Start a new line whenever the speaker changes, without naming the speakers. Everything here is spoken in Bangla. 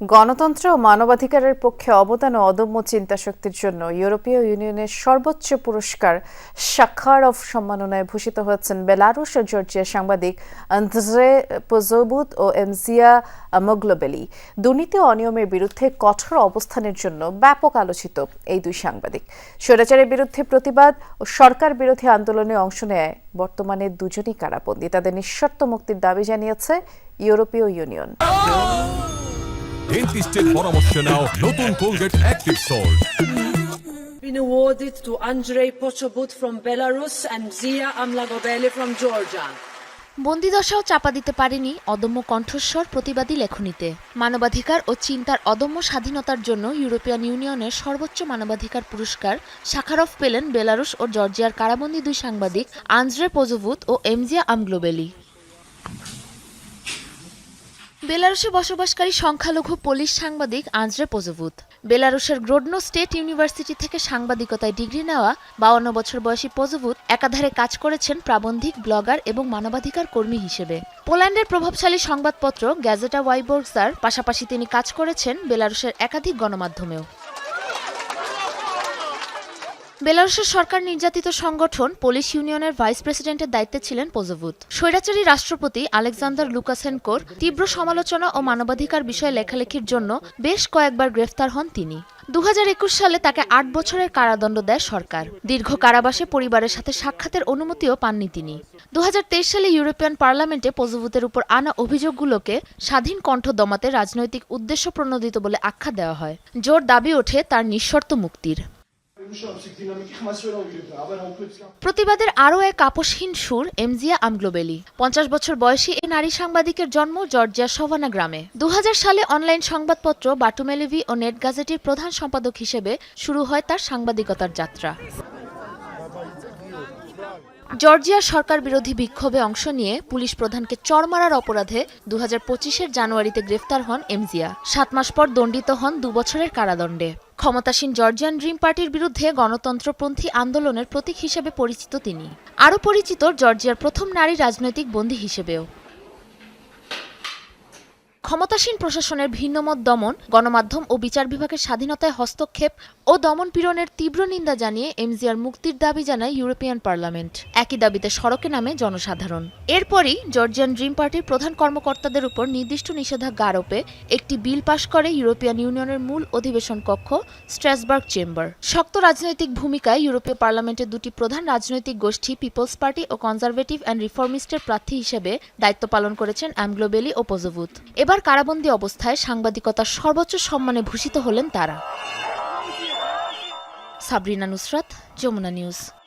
গণতন্ত্র ও মানবাধিকারের পক্ষে অবদান ও অদম্য চিন্তাশক্তির জন্য ইউরোপীয় ইউনিয়নের সর্বোচ্চ পুরস্কার শাখারভ সম্মাননায় ভূষিত হয়েছেন বেলারুশ ও জর্জিয়ার সাংবাদিক আন্দ্রে পোজোবুত ও এমজিয়া মোগলোবেলি। দুর্নীতি ও অনিয়মের বিরুদ্ধে কঠোর অবস্থানের জন্য ব্যাপক আলোচিত এই দুই সাংবাদিক। স্বৈরাচারের বিরুদ্ধে প্রতিবাদ ও সরকার বিরোধী আন্দোলনে অংশ নেয় বর্তমানে দুজনই কারাবন্দী। তাদের নিঃশর্ত মুক্তির দাবি জানিয়েছে ইউরোপীয় ইউনিয়ন।
ডেন্টিস্টের পরামর্শ নাও নতুন Colgate active salt
been awarded to Andrei Pochobut from Belarus and Zia Amlagobeli from Georgia.
বন্দিদশাও চাপা দিতে পারেনি অদম্য কণ্ঠস্বর প্রতিবাদী লেখনীতে। মানবাধিকার ও চিন্তার অদম্য স্বাধীনতার জন্য ইউরোপিয়ান ইউনিয়নের সর্বোচ্চ মানবাধিকার পুরস্কার শাখারফ পেলেন বেলারুশ ও জর্জিয়ার কারাবন্দী দুই সাংবাদিক আন্দ্রে পোজোভুত ও এমজিয়া আমগ্লোবেলি। বেলারুশে বসবাসকারী সংখ্যালঘু পোলিশ সাংবাদিক আন্দ্রে পোজভুত বেলারুশের গ্রোডনো স্টেট ইউনিভার্সিটি থেকে সাংবাদিকতায় ডিগ্রি নেওয়া বাউন্ন বছর বয়সী পোজোভুত একাধারে কাজ করেছেন প্রাবন্ধিক ব্লগার এবং মানবাধিকার কর্মী হিসেবে। পোল্যান্ডের প্রভাবশালী সংবাদপত্র গ্যাজেটা ওয়াইবোর্গসার পাশাপাশি তিনি কাজ করেছেন বেলারুশের একাধিক গণমাধ্যমেও। বেলারুশের সরকার নির্যাতিত সংগঠন পুলিশ ইউনিয়নের ভাইস প্রেসিডেন্টের দায়িত্বে ছিলেন পোজোভুত স্বৈরাচারী রাষ্ট্রপতি আলেকজান্ডার লুকাসেনকোর তীব্র সমালোচনা ও মানবাধিকার বিষয়ে লেখালেখির জন্য বেশ কয়েকবার গ্রেফতার হন তিনি। দুহাজার একুশ সালে তাকে আট বছরের কারাদণ্ড দেয় সরকার। দীর্ঘ কারাবাসে পরিবারের সাথে সাক্ষাতের অনুমতিও পাননি তিনি। দু হাজার তেইশ সালে ইউরোপিয়ান পার্লামেন্টে পোজোভুতের উপর আনা অভিযোগগুলোকে স্বাধীন কণ্ঠ দমাতে রাজনৈতিক উদ্দেশ্য প্রণোদিত বলে আখ্যা দেওয়া হয়। জোর দাবি ওঠে তার নিঃশর্ত মুক্তির। প্রতিবাদের আরও এক আপসহীন সুর, এমজিয়া আমগ্লোবেলি। পঞ্চাশ বছর বয়সী এই নারী সাংবাদিকের জন্ম জর্জিয়া সভানা গ্রামে। দু হাজার সালে অনলাইন সংবাদপত্র বাটুমেলিভি ও নেট গাজেটির প্রধান সম্পাদক হিসেবে শুরু হয় তার সাংবাদিকতার যাত্রা। জর্জিয়ার সরকার বিরোধী বিক্ষোভে অংশ নিয়ে পুলিশ প্রধানকে চর মারার অপরাধে দু হাজার জানুয়ারিতে গ্রেফতার হন এমজিয়া। সাত মাস পর দণ্ডিত হন দুবছরের কারাদণ্ডে। ক্ষমতাসীন জর্জিয়ান ড্রিম পার্টির বিরুদ্ধে গণতন্ত্রপন্থী আন্দোলনের প্রতীক হিসেবে পরিচিত তিনি। আরও পরিচিত জর্জিয়ার প্রথম নারী রাজনৈতিক বন্দী হিসেবেও। ক্ষমতাসীন প্রশাসনের ভিন্নমত দমন, গণমাধ্যম ও বিচার বিভাগের স্বাধীনতায় হস্তক্ষেপ ও দমন পীড়নের তীব্র নিন্দা জানিয়ে এমজিআর মুক্তির দাবি জানায় ইউরোপিয়ান পার্লামেন্ট। একই দাবিতে সড়কে নামে জনসাধারণ। এরপরই জর্জিয়ান ড্রিম পার্টির প্রধান কর্মকর্তাদের উপর নির্দিষ্ট নিষেধাজ্ঞা আরোপে একটি বিল পাশ করে ইউরোপিয়ান ইউনিয়নের মূল অধিবেশন কক্ষ, স্ট্র্যাসবার্গ চেম্বার। শক্ত রাজনৈতিক ভূমিকায় ইউরোপীয় পার্লামেন্টের দুটি প্রধান রাজনৈতিক গোষ্ঠী পিপলস পার্টি ও কনজারভেটিভ অ্যান্ড রিফর্মিস্টের প্রার্থী হিসেবে দায়িত্ব পালন করেছেন অ্যামগ্লোবেলি ও পোজোভুত। এবার কারাবন্দী অবস্থায় সাংবাদিকতার সর্বোচ্চ সম্মানে ভূষিত হলেন তারা। সাবরিনা নুসরাত যমুনা নিউজ।